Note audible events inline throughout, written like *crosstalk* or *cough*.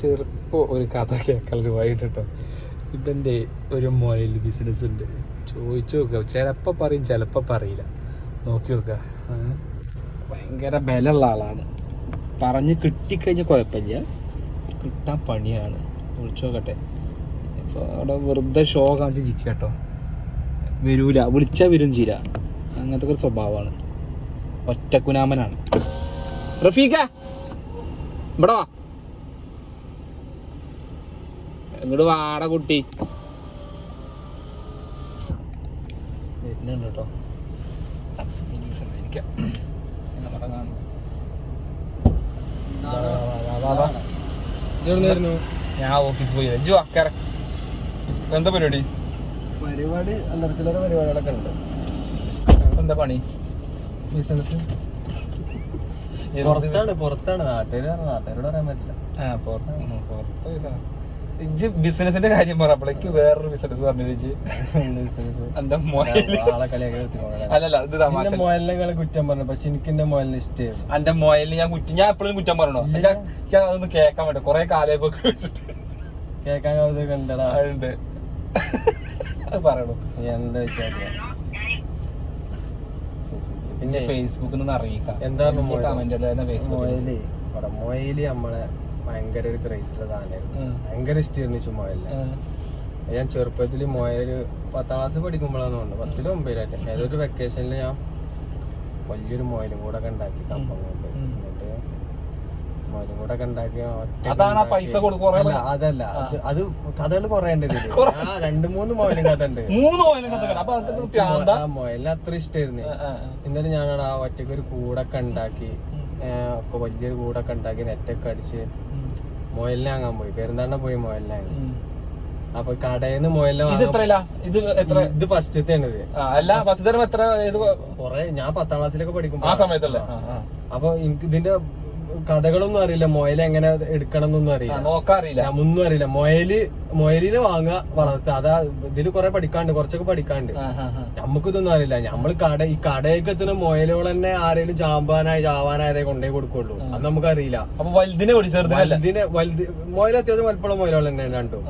ചെറുപ്പം ഒരു കഥ കേൾക്കാൻ വൈകിട്ട് കേട്ടോ ഇവന്റെ ഒരു മൊബൈൽ ബിസിനസ് ഉണ്ട്. ചോദിച്ചു നോക്കുക ചിലപ്പോൾ പറയും ചിലപ്പോൾ പറയില്ല. നോക്കി നോക്കുക. ഭയങ്കര ബലമുള്ള ആളാണ്. പറഞ്ഞ് കിട്ടിക്കഴിഞ്ഞാൽ കുഴപ്പമില്ല. കിട്ടാൻ പണിയാണ്. വിളിച്ചു നോക്കട്ടെ. ഇപ്പോൾ അവിടെ വെറുതെ ഷോ കാണിച്ച് ജിക്കുക കേട്ടോ. വരൂല. വിളിച്ചാൽ വരും ചീര അങ്ങനത്തെ ഒരു സ്വഭാവമാണ്. ഒറ്റക്കുനാമനാണ്. റഫീഖ ഇവിടെ വാ. ഇങ്ങോട്ട് വാട കുട്ടി. വരുന്നുണ്ട് കേട്ടോ. ഞാൻ ഓഫീസ് പോയി. അഞ്ചു അക്കറ എന്താ പരിപാടി? പരിപാടി അല്ലറ ചില്ലറ പരിപാടികളൊക്കെ ഉണ്ട്. എന്താ പണി? ബിസിനസ് പുറത്താണ് പുറത്താണ്. നാട്ടുകാർ നാട്ടുകാരോട് പറയാൻ പറ്റില്ല. ആ പുറത്താണ് പുറത്ത് ബിസിനസ് ഇജ്ജ് ബിസിനസിന്റെ കാര്യം പറഞ്ഞപ്പോഴേക്ക് വേറൊരു ബിസിനസ് പറഞ്ഞു എന്റെ അല്ലല്ല ഇത് തമാശ. മൊയലിനെ കുറ്റം പറഞ്ഞു. പക്ഷെ എനിക്ക് എന്റെ മൊയലിനെ ഇഷ്ടമായിരുന്നു എന്റെ മൊയലിന് ഞാൻ കുറ്റം ഞാൻ എപ്പോഴും കുറ്റം പറഞ്ഞു. ഞാൻ- അതൊന്ന് കേൾക്കാൻ വേണ്ടി. കൊറേ കാലയപ്പോ കേക്കാൻ കണ്ടടാ. ഉണ്ട്. അത് പറയണു? എന്താ വെച്ചാൽ പിന്നെ ഫേസ്ബുക്കിൽ നിന്ന് അറിയിക്കാം. എന്താ? കമന്റ് ഫേസ്ബുക്ക് മൊയൽ നമ്മളെ ഭയങ്കര ഒരു ക്രൈസുള്ള സാധനമായിരുന്നു. ഭയങ്കര ഇഷ്ടമായിരുന്നു വെച്ചു ഞാൻ ചെറുപ്പത്തിൽ മോയൊരു പത്താം ക്ലാസ് പഠിക്കുമ്പോഴാണ് തോന്നുന്നത്. പത്തിലും ഒമ്പതിലായിട്ട് ഏതൊരു വെക്കേഷനിൽ ഞാൻ വലിയൊരു മോയിലും കൂടെ ഒക്കെ ഉണ്ടാക്കി കമ്പം കൊണ്ട്. എന്നിട്ട് മൊയലും കൂടെ ഒക്കെ ഉണ്ടാക്കി അതാണ് പൈസ അതല്ല. അത് കഥകൾ കൊറേ ഉണ്ട് ആ രണ്ട് മൂന്ന് മോയിലും കഥ ഉണ്ട് മൊയലിന് അത്ര ഇഷ്ടമായിരുന്നു എന്നിട്ട് ഞാനാണ് ആ ഒറ്റയ്ക്ക് ഒരു കൂടൊക്കെ ഉണ്ടാക്കി ഒക്കെ വലിയൊരു കൂടൊക്കെ ഉണ്ടാക്കി നെറ്റൊക്കെ അടിച്ച് മൊയലിനെ വാങ്ങാൻ പോയി. പെരുന്നാളിനെ പോയി മുയലിനെ വാങ്ങി അപ്പൊ കടയിൽ നിന്ന് മൊയലിനെ ഇത് എത്രയില്ല ഇത് എത്ര? ഇത് ഫസ്റ്റത്തെ ആണ് ഇത്. അല്ല ഫസ്റ്റ് തരം എത്ര ഇത് കൊറേ ഞാൻ പത്താം ക്ലാസ്സിലൊക്കെ പഠിക്കും ആ സമയത്തല്ലേ. അപ്പൊ എനിക്ക് ഇതിന്റെ കഥകളൊന്നും അറിയില്ല. മൊയൽ എങ്ങനെ എടുക്കണം എന്നൊന്നും അറിയില്ല. നോക്കാറില്ല ഞാൻ ഒന്നും അറിയില്ല. മൊയൽ മൊയലിനെ വാങ്ങുക വളർത്തുക. അതാ ഇതിൽ കൊറേ പഠിക്കാണ്ട് കുറച്ചൊക്കെ പഠിക്കാണ്ട് നമുക്ക്. നമുക്കിതൊന്നും അറിയില്ല. നമ്മൾ കട ഈ കടയൊക്കെ എത്തുന്ന മൊയലുകൾ തന്നെ ആരെങ്കിലും ചാമ്പാനായി ചാവാനായതേ കൊണ്ടേ കൊടുക്കുള്ളൂ. അത് നമുക്കറിയില്ല. അപ്പൊ വലുതിനെ വലുതിനെ വലുത് മൊയൽ അത്യാവശ്യം വലുപ്പമുള്ള മൊയലുകൾ തന്നെ രണ്ടും.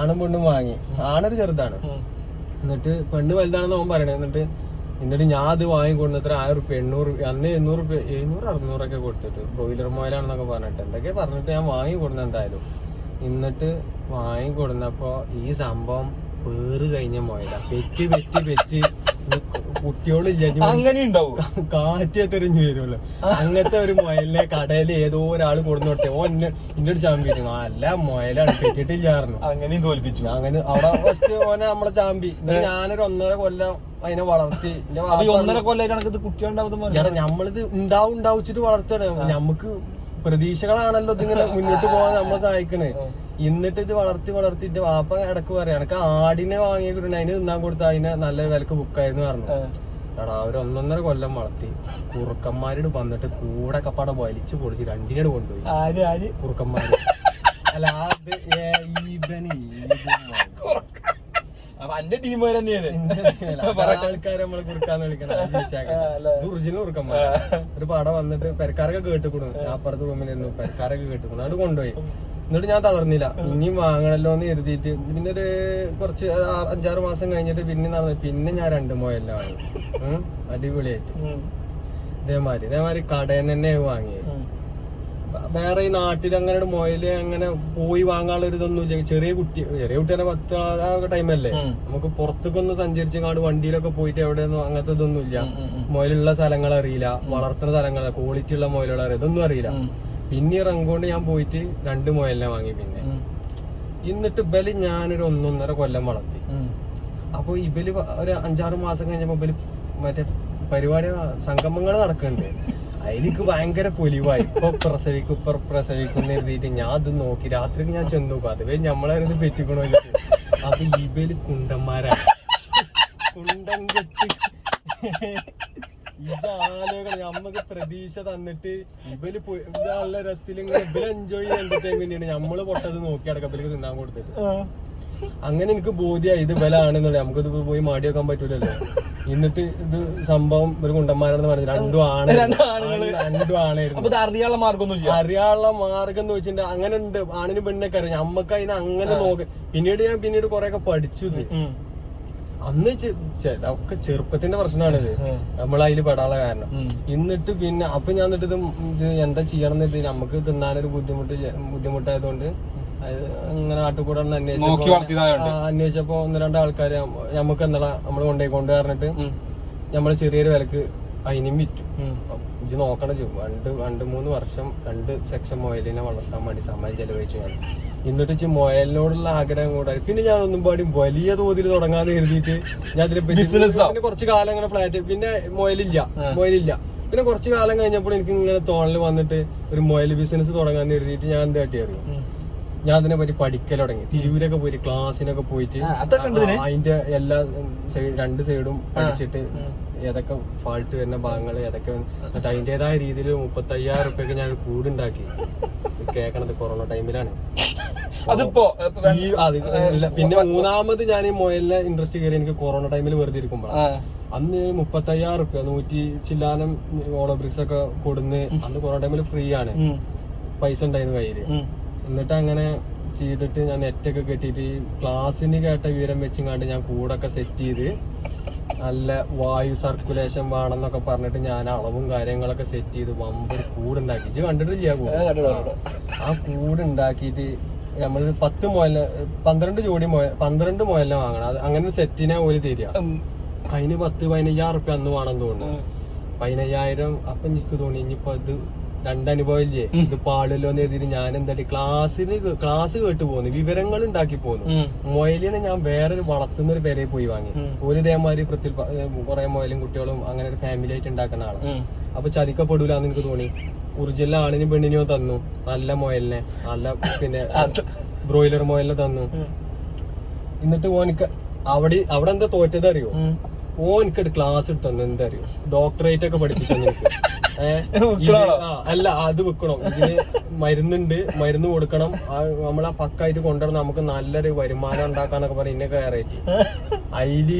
ആണും പെണ്ണും വാങ്ങി. ആണൊരു ചെറുതാണ്. എന്നിട്ട് പെണ്ണ് വലുതാണെന്ന് അവൻ പറയണേ. എന്നിട്ട് എന്നിട്ട് ഞാൻ അത് വാങ്ങിക്കൊണ്ടു എത്ര ആയിരം റുപ്യ എണ്ണൂറ് അന്ന് എണ്ണൂറ് റുപ്യ എഴുന്നൂറ് അറുന്നൂറൊക്കെ കൊടുത്തിട്ട്. ബ്രോയിലർ മോയിലാണെന്നൊക്കെ പറഞ്ഞിട്ട്. എന്തൊക്കെ പറഞ്ഞിട്ട് ഞാൻ വാങ്ങി കൊടുന്ന എന്തായാലും. എന്നിട്ട് വാങ്ങി കൊടുന്നപ്പോ ഈ സംഭവം പേറ് കഴിഞ്ഞ മോയല. Pet pet petty. അങ്ങനെ ഉണ്ടാവും? കാറ്റ് തെറിഞ്ഞു വരുമല്ലോ അങ്ങനത്തെ ഒരു മുയലിനെ കടയിൽ ഏതോ ഒരാൾ കൊടുന്നോട്ടെ ഓ എന്നെ എന്റെ ഒരു ചാമ്പി നല്ല മുയലാണ് കെട്ടിട്ടില്ല അങ്ങനെയും തോൽപ്പിച്ചു. അങ്ങനെ അവിടെ ഫസ്റ്റ് ഓനെ നമ്മളെ ചാമ്പി. ഞാനൊരു ഒന്നര കൊല്ലം അതിനെ വളർത്തി. ഒന്നര കൊല്ലായിട്ടാണ് ഇത് കുട്ടികളുണ്ടാവുന്നത് എടാ ഞമ്മളിത് ഉണ്ടാവും ഉണ്ടാവിച്ചിട്ട് വളർത്തണേ നമുക്ക് പ്രതീക്ഷകളാണല്ലോ ഇതിങ്ങനെ *laughs* മുന്നോട്ട് പോകാൻ നമ്മളെ സഹായിക്കണേ. എന്നിട്ട് ഇത് വളർത്തി വളർത്തിട്ട് വാപ്പ ഇടയ്ക്ക് പറയാം എനക്ക് ആടിനെ വാങ്ങിയ കിട്ടണ അതിന് തിന്നാൻ കൊടുത്ത അതിനെ നല്ല വിലക്ക് ബുക്കായിരുന്നു പറഞ്ഞു. എടാ അവർ ഒന്നൊന്നര കൊല്ലം വളർത്തി. കുറുക്കന്മാരോട് വന്നിട്ട് കൂടെ കപ്പാടെ വലിച്ചു പൊളിച്ച് രണ്ടിനോട് കൊണ്ടുപോയി. ആര് ആര്? കുറുക്കന്മാര്. അല്ല അത്. അപ്പൊ എന്റെ ടീം തന്നെയാണ് ആൾക്കാരെ നമ്മൾ കുറുക്കാന്ന് വിളിക്കണം ഒറിജിനൽ കുറുക്കന്മാർ ഒരു പടം വന്നിട്ട് പെരക്കാരൊക്കെ കേട്ടുകൊടു അപ്പുറത്ത് റൂമിലായിരുന്നു റൂമിലിരുന്നു പെരക്കാരൊക്കെ കേട്ടുകൊടു അത് കൊണ്ടുപോയി. എന്നിട്ട് ഞാൻ തളർന്നില്ല. ഇനിയും വാങ്ങണല്ലോ എന്ന് കരുതിയിട്ട് പിന്നെ ഒരു കുറച്ച് അഞ്ചാറ് മാസം കഴിഞ്ഞിട്ട് പിന്നെ നടന്നു പിന്നെ ഞാൻ രണ്ട് മോയെല്ലാം വാങ്ങി. അടിപൊളിയായിട്ട്. ഇതേമാതിരി ഇതേമാതിരി കടയിൽ തന്നെ വാങ്ങിയത് വേറെ ഈ നാട്ടിൽ അങ്ങനെ ഒരു മൊയൽ അങ്ങനെ പോയി വാങ്ങാനുള്ള ഒരു ഇതൊന്നും ഇല്ല. ചെറിയ കുട്ടി ചെറിയ കുട്ടിയുടെ പത്ത് ആ ടൈമല്ലേ നമുക്ക് പുറത്തേക്കൊന്ന് സഞ്ചരിച്ചങ്ങാട് വണ്ടിയിലൊക്കെ പോയിട്ട് എവിടെയൊന്നും അങ്ങനത്തെ ഇതൊന്നും ഇല്ല. മുയലുള്ള സ്ഥലങ്ങൾ അറിയില്ല. വളർത്തുന്ന സ്ഥലങ്ങൾ ക്വാളിറ്റി ഉള്ള മുയലുകൾ ഇതൊന്നും അറിയില്ല. പിന്നെ ഇറങ്ങുകൊണ്ട് റങ്കോണ്ട് ഞാൻ പോയിട്ട് രണ്ട് മുയലിനെ വാങ്ങി പിന്നെ. എന്നിട്ട് ഇബൽ ഞാനൊരു ഒന്നൊന്നര കൊല്ലം വളർത്തി. അപ്പൊ ഇബൽ ഒരു അഞ്ചാറ് മാസം കഴിഞ്ഞപ്പോ ഇബൽ മറ്റേ പരിപാടി സംഗമങ്ങൾ നടക്കുന്നുണ്ട് അതിലേക്ക് ഭയങ്കര പൊലിവായി. ഇപ്പൊ പ്രസവിക്കും ഇപ്പൊ പ്രസവിക്കും എഴുതിയിട്ട് ഞാൻ അത് നോക്കി രാത്രിക്ക് ഞാൻ ചെന്ന് നോക്കും. അതുവരെ നമ്മളായിരുന്നു പെറ്റിക്കണോ അപ്പൊ ഇബൽ കുണ്ടന്മാരാണ് കുണ്ടൻ കെട്ടി. നമ്മക്ക് പ്രതീക്ഷ തന്നിട്ട് ഇവൽ ഇത് നല്ല രസത്തിൽ ഇങ്ങനെ ഇവർ എൻജോയ് ചെയ്ത് എന്റർടൈൻമെന്റ് നമ്മൾ പൊട്ടത് നോക്കി അടക്കപ്പിലേക്ക് തിന്നാൻ കൊടുത്തിട്ട്. അങ്ങനെ എനിക്ക് ബോധ്യമായി ഇത് ബലാണെന്നുള്ളത് നമുക്കിത് പോയി മാടി വെക്കാൻ പറ്റൂലല്ലോ. എന്നിട്ട് ഇത് സംഭവം ഒരു കുണ്ടന്മാരാണെന്ന് പറഞ്ഞു രണ്ടും ആണ് രണ്ടും ആണായിരുന്നു. അറിയാനുള്ള മാർഗം അറിയാനുള്ള മാർഗം എന്ന് വെച്ചിട്ട് അങ്ങനെ ഉണ്ട്. ആണിനും പെണ്ണൊക്കെ അറിയാം. നമ്മക്ക് അതിനെ അങ്ങനെ നോക്ക പിന്നീട് ഞാൻ പിന്നീട് കൊറേ ഒക്കെ പഠിച്ചു ഇത്. അന്ന് ഒക്കെ ചെറുപ്പത്തിന്റെ പ്രശ്നമാണിത് ഇത് നമ്മൾ അതിൽ പെടാനുള്ള കാരണം. എന്നിട്ട് പിന്നെ അപ്പൊ ഞാൻ എന്നിട്ട് ഇത് എന്താ ചെയ്യണം എന്നിട്ട് നമുക്ക് തിന്നാനൊരു ബുദ്ധിമുട്ട് ബുദ്ധിമുട്ടായതുകൊണ്ട് ഇങ്ങനെ നാട്ടുകൂടെ അന്വേഷിച്ചപ്പോ ഒന്ന് രണ്ട് ആൾക്കാർ നമുക്ക് എന്താ നമ്മൾ കൊണ്ടുപോയി കൊണ്ട് പറഞ്ഞിട്ട് നമ്മൾ നമ്മൾ ചെറിയൊരു വിലക്ക് അതിനും വിറ്റു. ഇത് നോക്കണം ചെയ്യും രണ്ട് രണ്ട് മൂന്ന് വർഷം രണ്ട് സെക്ഷൻ മൊയലിനെ വളർത്താൻ വേണ്ടി സമയം ചെലവഴിച്ചു വേണം. എന്നിട്ട് ഇച്ചി മൊയലിനോടുള്ള ആഗ്രഹം കൂടായി പിന്നെ ഞാൻ ഒന്നും പാടി വലിയ തോതിൽ തുടങ്ങാന്ന് കരുതിയിട്ട് ഞാൻ ഇതിനെ ബിസിനസ് കുറച്ച് കാലം ഇങ്ങനെ ഫ്ലാറ്റ് പിന്നെ മൊയലില്ല മൊയലില്ല. പിന്നെ കുറച്ച് കാലം കഴിഞ്ഞപ്പോൾ എനിക്ക് ഇങ്ങനെ തോന്നൽ വന്നിട്ട് ഒരു മൊയൽ ബിസിനസ് തുടങ്ങാൻ കരുതിയിട്ട് ഞാൻ എന്താ അറിയും? ഞാൻ അതിനെ പറ്റി പഠിക്കൽ തുടങ്ങി. തിരൂരൊക്കെ പോയിട്ട് ക്ലാസ്സിനൊക്കെ പോയിട്ട് അതിന്റെ എല്ലാ സൈഡ് രണ്ട് സൈഡും പഠിച്ചിട്ട് ഏതൊക്കെ ഫാൾട്ട് വരുന്ന ഭാഗങ്ങൾ ഏതൊക്കെ എന്നിട്ട് അതിന്റെതായ രീതിയിൽ മുപ്പത്തി അയ്യായിരം റുപ്യൊക്കെ ഞാൻ കൂടുണ്ടാക്കി. കേക്കണത് കൊറോണ ടൈമിലാണ് അതിപ്പോ. പിന്നെ മൂന്നാമത് ഞാൻ ഈ മൊയലിനെ ഇൻട്രസ്റ്റ് കയറി എനിക്ക് കൊറോണ ടൈമിൽ വെറുതെ ഇരിക്കുമ്പോ. അന്ന് മുപ്പത്തി അയ്യായിരം റുപ്യ നൂറ്റി ചില്ലാനം ഓളോ ബ്രിക്സ് ഒക്കെ കൊടുന്ന് അന്ന് കൊറോണ ടൈമിൽ ഫ്രീ ആണ്. പൈസ ഉണ്ടായിരുന്നു കയ്യിൽ. എന്നിട്ട് അങ്ങനെ ചെയ്തിട്ട് ഞാൻ നെറ്റൊക്കെ കെട്ടിയിട്ട് ക്ലാസ്സിന് കേട്ട വിവരം വെച്ചിങ്ങാണ്ട് ഞാൻ കൂടൊക്കെ സെറ്റ് ചെയ്ത് നല്ല വായു സർക്കുലേഷൻ വേണമെന്നൊക്കെ പറഞ്ഞിട്ട് ഞാൻ അളവും കാര്യങ്ങളൊക്കെ സെറ്റ് ചെയ്ത് വമ്പർ കൂടുണ്ടാക്കി. ഇത് കണ്ടിട്ടില്ല കൂട്? ആ, കൂടുണ്ടാക്കിയിട്ട് നമ്മൾ പത്ത് മുയല പന്ത്രണ്ട് ജോഡി മുയ പന്ത്രണ്ട് മുയലിനെ വാങ്ങണം. അത് അങ്ങനെ സെറ്റിനെ ഒരു തരിക. അതിന് പത്ത് പതിനയ്യായിരം റുപ്യ അന്ന് വേണം തോന്നുന്നു. പതിനയ്യായിരം അപ്പൊ എനിക്ക് തോന്നി ഇനിയിപ്പോ ഇത് രണ്ടനുഭവം ഇല്ലേ ഇത് പാടില്ലോ എന്ന് എഴുതിയിട്ട് ഞാൻ എന്താ ക്ലാസ്സിന് ക്ലാസ് കേട്ട് പോന്നു. വിവരങ്ങൾ ഉണ്ടാക്കി പോന്നു. മൊയലിനെ ഞാൻ വേറൊരു വളർത്തുന്ന ഒരു പേരെ പോയി വാങ്ങി. ഒരു ഇതേമാതിരി പ്രത്യ കുറെ മൊയലും കുട്ടികളും അങ്ങനെ ഒരു ഫാമിലി ആയിട്ട് ഉണ്ടാക്കുന്ന ആളാണ്. അപ്പൊ ചതിക്കപ്പെടൂല എന്ന് എനിക്ക് തോന്നി. ഒറിജിനൽ ആണിനും പെണ്ണിനെയോ തന്നു. നല്ല മൊയലിനെ. നല്ല പിന്നെ ബ്രോയിലർ മൊയലിനെ തന്നു. എന്നിട്ട് ഓനിക്ക് അവിടെ അവിടെ എന്താ തോറ്റത് അറിയോ ഉം. ഓനിക്കട് ക്ലാസ് എടുത്തു എന്താ അറിയോ ഡോക്ടറേറ്റ് ഒക്കെ പഠിപ്പിച്ചു എനിക്ക്? അല്ല അത് വെക്കണം? ഇതിന് മരുന്നുണ്ട് മരുന്ന് കൊടുക്കണം. നമ്മളെ പക്കായിട്ട് കൊണ്ടുവരണം നമുക്ക് നല്ലൊരു വരുമാനം ഉണ്ടാക്കാന്നൊക്കെ പറഞ്ഞ് ഇന്നെ കയറേറ്റി അതിൽ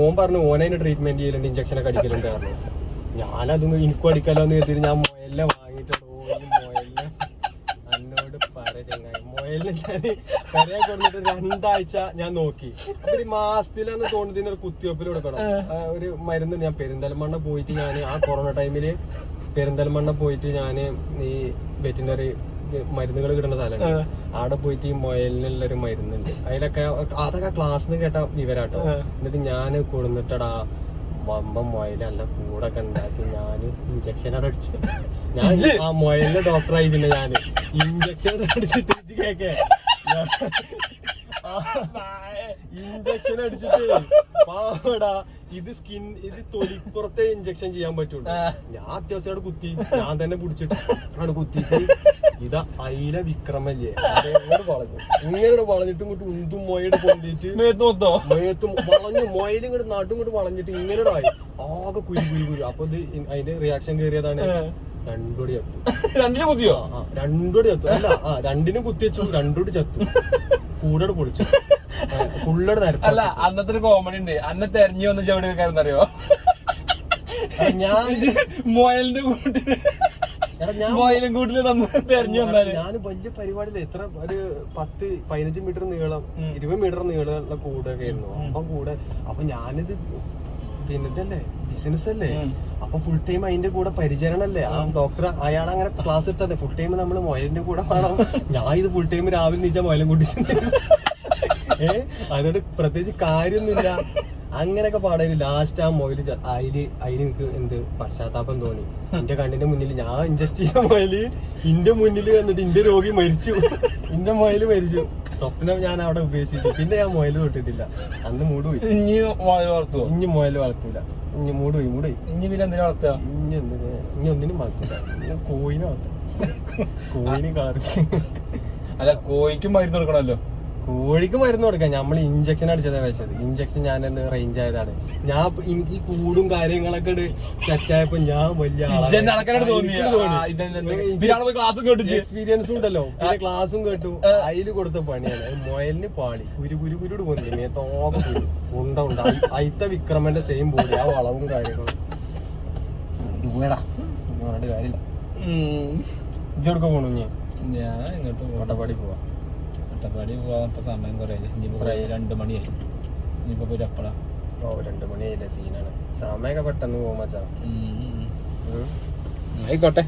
ഓൻ പറഞ്ഞു ഓനതിന് ട്രീറ്റ്മെന്റ് ചെയ്യലുണ്ട് ഇഞ്ചക്ഷൻ ഒക്കെ അടിക്കലുണ്ട് പറഞ്ഞു. ഞാനതൊന്നും എനിക്കും അടിക്കാലോ എന്ന് കരുതിയിട്ട് ഞാൻ മൊയലിനെ വാങ്ങിയിട്ടുള്ളൂ ഈ മൊയലിനെ എന്നോട് പറ ഞാൻ കരയാൻ കൊടുത്തിട്ട് രണ്ടാഴ്ച ഞാൻ നോക്കി. അപ്പൊ ഒരു മാസത്തിലാന്ന് തോന്നുന്നതിന് ഒരു കുത്തിവെപ്പിൽ കൊടുക്കണം. ഒരു മരുന്ന് ഞാൻ പെരിന്തൽമണ്ണ പോയിട്ട് ഞാൻ ആ കൊറോണ ടൈമിൽ പെരിന്തൽമണ്ണ പോയിട്ട് ഞാൻ ഈ വെറ്റിനറി മരുന്നുകൾ കിട്ടുന്ന സ്ഥലമാണ് അവിടെ പോയിട്ട് ഈ മൊയലിനുള്ള ഒരു മരുന്നുണ്ട്. അതിലൊക്കെ അതൊക്കെ ക്ലാസ്സിൽ നിന്ന് കേട്ട വിവരാട്ടോ. എന്നിട്ട് ഞാൻ കൊടുന്നിട്ടടാ വമ്പം മൊയലല്ല കൂടൊക്കെ ഉണ്ടാക്കി ഞാൻ ഇഞ്ചക്ഷൻ അടിച്ചു. ഞാൻ ആ മൊയലിന്റെ ഡോക്ടറായി പിന്നെ ഞാൻ ഇഞ്ചക്ഷൻ അടിച്ചിട്ട് കേക്കേ ഇഞ്ചക്ഷൻ അടിച്ചിട്ട് പാവടാ ഇത് സ്കിൻ ഇത് തൊലിപ്പുറത്തെ ഇഞ്ചക്ഷൻ ചെയ്യാൻ പറ്റുള്ളൂ. ഞാൻ അത്യാവശ്യം അവിടെ കുത്തി ഞാൻ തന്നെ പിടിച്ചിട്ട് അവിടെ കുത്തിയിട്ട് ഇതാ അയില വിക്രമല്ലേ. അതേപോലെ വളഞ്ഞു. ഇങ്ങനെ വളഞ്ഞിട്ട് ഇങ്ങോട്ട് ഉന്തും മൊയയുടെ പൊന്തിയിട്ട് മൊയത്തും മൊത്തോ? വളഞ്ഞു മൊയിലും ഇങ്ങോട്ട് നാട്ടും ഇങ്ങോട്ട് വളഞ്ഞിട്ട് ഇങ്ങനെ ആയി. ആകെ കുരു കുരു കുരു. അപ്പൊ ഇത് അതിന്റെ റിയാക്ഷൻ കയറിയതാണ് രണ്ടോടി ചത്തു. രണ്ടിന് കുത്തിയോ? ആ, രണ്ടോടി ചത്തു. അല്ല ആ രണ്ടിനും കുത്തിവെച്ചു രണ്ടോടി ചത്തു. കൂടെ പൊളിച്ചു. ഫുള്ളോട് അല്ല അന്നത്തെ ഒരു കോമഡി ഉണ്ട്. അന്നെ തെരഞ്ഞു വന്ന ചവിടി അറിയോ ഞാൻ മൊയലിന്റെ കൂട്ടിന് എടാ, ഞാൻ മൊയലും കൂട്ടിൽ തന്ന് തെരഞ്ഞു വന്നാൽ. ഞാൻ വലിയ പരിപാടിയില്ല. എത്ര ഒരു പത്ത് പതിനഞ്ച് മീറ്റർ നീളം ഇരുപത് മീറ്റർ നീളമുള്ള കൂടൊക്കെ ആയിരുന്നു. അപ്പൊ കൂടെ അപ്പൊ ഞാനിത് പിന്നെ ഇതല്ലേ? ബിസിനസ് അല്ലേ? അപ്പൊ ഫുൾ ടൈം അതിന്റെ കൂടെ പരിചരണല്ലേ? ആ ഡോക്ടർ അയാൾ അങ്ങനെ ക്ലാസ് എടുത്തതെ ഫുൾ ടൈം നമ്മൾ മൊയലിന്റെ കൂടെ വേണം. ഞാൻ ഇത് ഫുൾ ടൈം രാവിലെ നീച്ച മൊയലും കൂട്ടി *laughs* ഏ? അതോട് പ്രത്യേകിച്ച് കാര്യമൊന്നുമില്ല. അങ്ങനെയൊക്കെ പാടില്ല ലാസ്റ്റ് ആ മൊയിൽ അതിൽ അതിന് എനിക്ക് എന്ത് പശ്ചാത്താപം തോന്നി. എന്റെ കണ്ണിന്റെ മുന്നിൽ ഞാൻ ഇൻജസ്റ്റ് ചെയ്ത മൊയിൽ ഇന്റെ മുന്നിൽ വന്നിട്ട് ഇന്റെ രോഗി മരിച്ചു. ഇന്റെ മൊയിൽ മരിച്ചു. സ്വപ്നം ഞാൻ അവിടെ ഉപേക്ഷിച്ചു. പിന്നെ ഞാൻ മൊയിൽ തൊട്ടിട്ടില്ല. അന്ന് മൂടുപോയി. ഇനി മൊയൽ ഇനി മൊയിൽ വളർത്തൂല. ഇനി മൂടുപോയി മൂടുപോയി ഇനി പിന്നെ എന്തിനാ വളർത്തുക? ഇനി എന്തിന്? ഇനി ഒന്നിനും വളർത്തൂല ഇനി കോയിനെ വളർത്തും കോയിന് അല്ല കോഴിക്കും മരുന്ന് കൊടുക്കണല്ലോ കോഴിക്ക് മരുന്ന് കൊടുക്കാം. നമ്മൾ ഇഞ്ചക്ഷൻ അടിച്ചതാണ് വെച്ചത് ഇഞ്ചക്ഷൻ ഞാൻ എന്ന് റേഞ്ച് ആയതാണ്. ഞാൻ എനിക്ക് ഈ കൂടും കാര്യങ്ങളൊക്കെ സെറ്റ് ആയപ്പോ ഞാൻ വലിയ. എക്സ്പീരിയൻസും ഉണ്ടല്ലോ. പിന്നെ ക്ലാസ്സും കേട്ടു. അതിൽ കൊടുത്ത പണിയാണ്. മുയലിന് പാളി. കുരു കുരു കുരുട് പോന്നില്ലേ തോക കുരു. ഉണ്ട? ഉണ്ട അയിത്ത വിക്രമന്റെ സെയിം ബോഡി ആ വളവും കാര്യങ്ങളും. ഇങ്ങടാ പറഞ്ഞിട്ട് കാര്യമില്ല. ഇജ്ജെടുക്കാൻ പോണു ഇനി? ഞാൻ ഇങ്ങോട്ട് പോട്ടെ കോട്ടപ്പാടി പോവാ. അട്ടപ്പാടി പോവാൻ ഇപ്പൊ സമയം കുറേ ഇനിയിപ്പോ. രണ്ട് മണിയായി. ഇനിയിപ്പോ പോയി അപ്പളാ. ഓ രണ്ടു മണിയായില്ലേ സീനാണ് സമയൊക്കെ പെട്ടെന്ന് പോകുമ്പോ. ആയിക്കോട്ടെ.